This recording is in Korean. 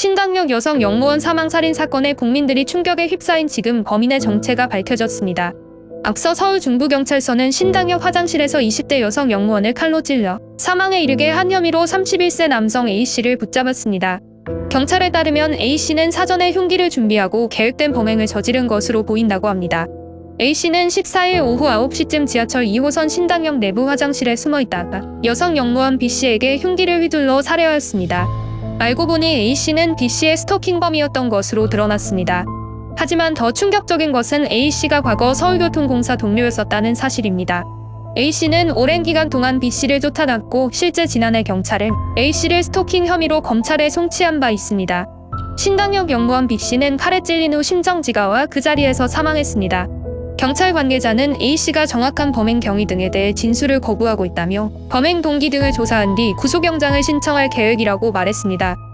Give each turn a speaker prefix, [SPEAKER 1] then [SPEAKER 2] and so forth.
[SPEAKER 1] 신당역 여성 영무원 사망 살인 사건에 국민들이 충격에 휩싸인 지금 범인의 정체가 밝혀졌습니다. 앞서 서울 중부경찰서는 신당역 화장실에서 20대 여성 영무원을 칼로 찔러 사망에 이르게 한 혐의로 31세 남성 A씨를 붙잡았습니다. 경찰에 따르면 A씨는 사전에 흉기를 준비하고 계획된 범행을 저지른 것으로 보인다고 합니다. A씨는 14일 오후 9시쯤 지하철 2호선 신당역 내부 화장실에 숨어 있다가 여성 영무원 B씨에게 흉기를 휘둘러 살해하였습니다. 알고 보니 A씨는 B씨의 스토킹범이었던 것으로 드러났습니다. 하지만 더 충격적인 것은 A씨가 과거 서울교통공사 동료였었다는 사실입니다. A씨는 오랜 기간 동안 B씨를 쫓아갔고 실제 지난해 경찰은 A씨를 스토킹 혐의로 검찰에 송치한 바 있습니다. 신당역 영무원 B씨는 칼에 찔린 후 심정지가와 그 자리에서 사망했습니다. 경찰 관계자는 A씨가 정확한 범행 경위 등에 대해 진술을 거부하고 있다며 범행 동기 등을 조사한 뒤 구속영장을 신청할 계획이라고 말했습니다.